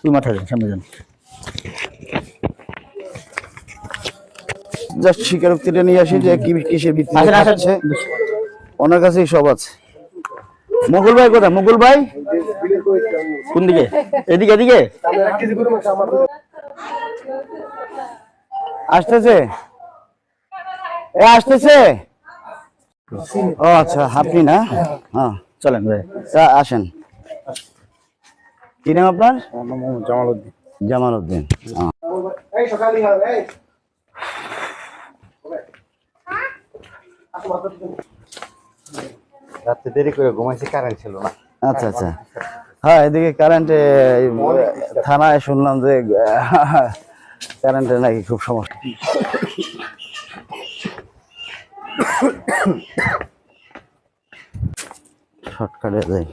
তুই যান সামনে যান। জাস্ট স্বীকারোক্তিটা নিয়ে আসি যে কি কিসের ভিত্তিতে আসেন আসেন ওনার কাছেই সব আছে। মুকুল ভাই কোথায়? মুকুল ভাই? কোন দিকে? এদিকে এদিকে? আসতেছে? এ আসতেছে? ও আচ্ছা আপনি না? হ্যাঁ চলেন ভাই। আসেন। কি নাম আপনার? জামাল উদ্দিন। জামাল উদ্দিন। হ্যাঁ। রাতে দেরি করে ঘুমাইছি কারেন্ট ছিল না। আচ্ছা আচ্ছা। হ্যাঁ এদিকে কারেন্টে থানায় শুনলাম যে কারেন্টে নাকি খুব সমস্যা। শর্টকাটে যাই।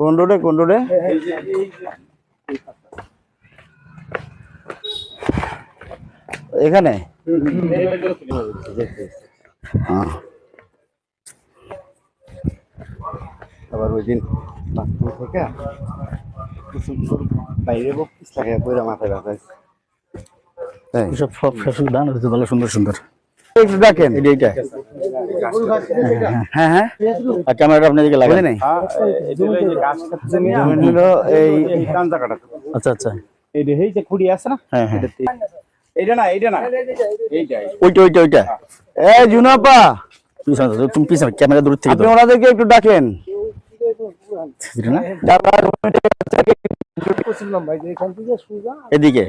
কোন রোডে কোন রোডে এখানে হ্যাঁ। আবার ওই দিন বাথরুম থেকে কিছু বাইরে বকিস লাগে বইরা মাথায় ব্যথা। তাই? সব সব শাশুড় দান হচ্ছে ভালো সুন্দর সুন্দর একটু ডাকেন এইটা হ্যাঁ হ্যাঁ। আর ক্যামেরাটা নাই? আহ, এটা ওই যে গাছ কাটছে নিয়ে জমিন হলো এই এই কান জায়গাটা। আচ্ছা আচ্ছা। এই যে এই যে খুঁড়ি আছে না? হ্যাঁ হ্যাঁ। এইটা না এইটা না। এইটা ওইটা ওইটা ওইটা। এ জুনাপা। পিছনে তুমি পিছনে ক্যামেরা দূর থেকে আপনি ওনাদেরকে একটু ডাকেন। এদিকে।